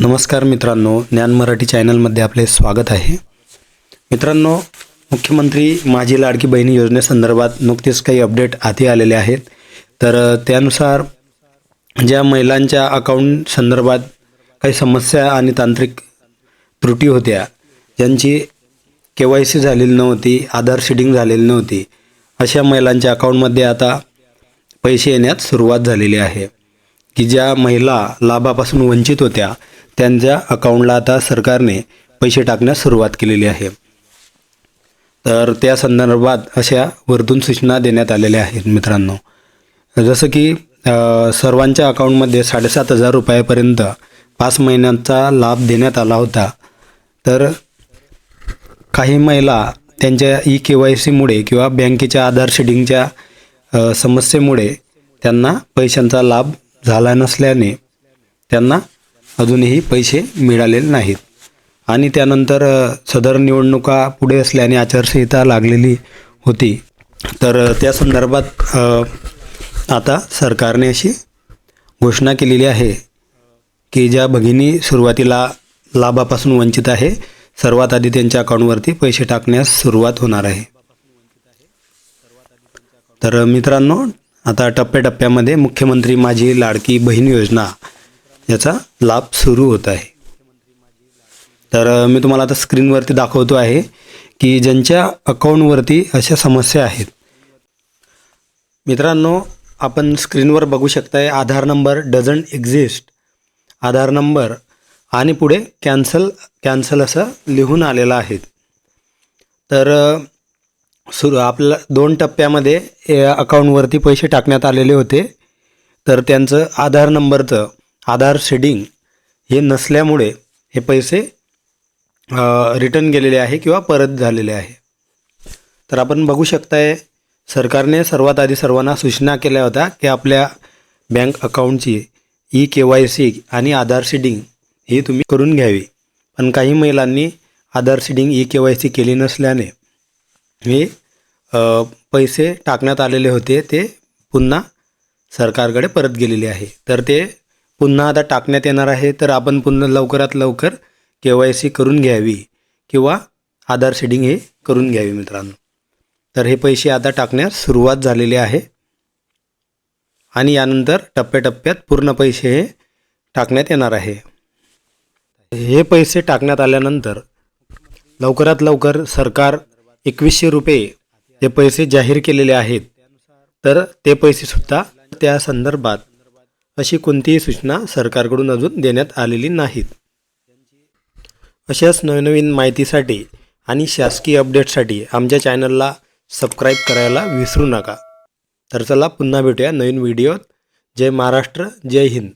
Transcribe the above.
नमस्कार मित्रांनो ज्ञान मराठी चॅनलमध्ये आपले स्वागत आहे. मित्रांनो मुख्यमंत्री माझी लाडकी बहिणी योजनेसंदर्भात नुकतेच काही अपडेट हाती आलेले आहेत. तर त्यानुसार ज्या महिलांच्या अकाउंट संदर्भात काही समस्या आणि तांत्रिक त्रुटी होत्या ज्यांची के वाय सी झालेली नव्हती आधार शेडिंग झालेली नव्हती अशा महिलांच्या अकाउंटमध्ये आता पैसे येण्यास सुरुवात झालेली आहे. की ज्या महिला लाभापासून वंचित होत्या त्यांच्या अकाउंटला आता सरकारने पैसे टाकण्यास सुरुवात केलेली आहे. तर त्या संदर्भात अशा वरतून सूचना देण्यात आलेल्या आहेत मित्रांनो. जसं की सर्वांच्या अकाउंटमध्ये साडेसात हजार रुपयापर्यंत पाच महिन्यांचा लाभ देण्यात आला होता. तर काही महिला त्यांच्या ई के वाय सीमुळे किंवा बँकेच्या आधार शेडिंगच्या समस्येमुळे त्यांना पैशांचा लाभ झाला नसल्याने त्यांना अजूनही पैसे मिळालेले नाहीत. आणि त्यानंतर सदर निवडणुका पुढे असल्याने आचारसंहिता लागलेली होती. तर त्या संदर्भात आता सरकारने अशी घोषणा केलेली आहे की ज्या भगिनी सुरुवातीला लाभापासून वंचित आहे सर्वात आधी त्यांच्या अकाउंटवरती पैसे टाकण्यास सुरुवात होणार आहे. तर मित्रांनो आता टप्प्याटप्प्यामध्ये मुख्यमंत्री माझी लाडकी बहीण योजना याचा लाभ सुरू होत आहे. तर मी तुम्हाला आता स्क्रीनवरती दाखवतो आहे की ज्यांच्या अकाउंटवरती अशा समस्या आहेत. मित्रांनो आपण स्क्रीनवर बघू शकताय Aadhaar number doesn't exist. Aadhaar number आणि पुढे कॅन्सल कॅन्सल असं लिहून आलेलं आहे. तर सुरू आपला दोन टप्प्यामध्ये या अकाउंटवरती पैसे टाकण्यात आलेले होते. तर त्यांचं आधार नंबरचं आधार शेडिंग हे नसल्यामुळे हे पैसे रिटर्न गेलेले आहे किंवा परत झालेले आहे. तर आपण बघू शकताय सरकारने सर्वात आधी सर्वांना सूचना केल्या होत्या की आपल्या बँक अकाउंटची ई के वाय सी आणि आधार सीडिंग ही तुम्ही करून घ्यावी. पण काही महिलांनी Aadhaar seeding E K Y C केली नसल्याने हे पैसे टाकण्यात आलेले होते ते पुन्हा सरकारकडे परत गेलेले आहे. तर ते पुन्हा आता टाकण्यात येणार आहे तर आपण पुन्हा लवकरात लवकर के वाय सी करून घ्यावी किंवा आधार शेडिंग हे करून घ्यावी मित्रांनो. तर हे पैसे आता टाकण्यास सुरुवात झालेली आहे. आणि यानंतर टप्प्याटप्प्यात पूर्ण पैसे हे टाकण्यात येणार आहे. हे पैसे टाकण्यात आल्यानंतर लवकरात लवकर सरकार एकवीसशे रुपये हे पैसे जाहीर केलेले आहेत. तर ते पैसेसुद्धा त्या संदर्भात अशी कोणतीही सूचना सरकारकडून अजून देण्यात आलेली नाहीत. अशाच नवनवीन माहितीसाठी आणि शासकीय अपडेटसाठी आमच्या चॅनलला सबस्क्राईब करायला विसरू नका. तर चला पुन्हा भेटूया नवीन व्हिडिओत. जय महाराष्ट्र जय हिंद.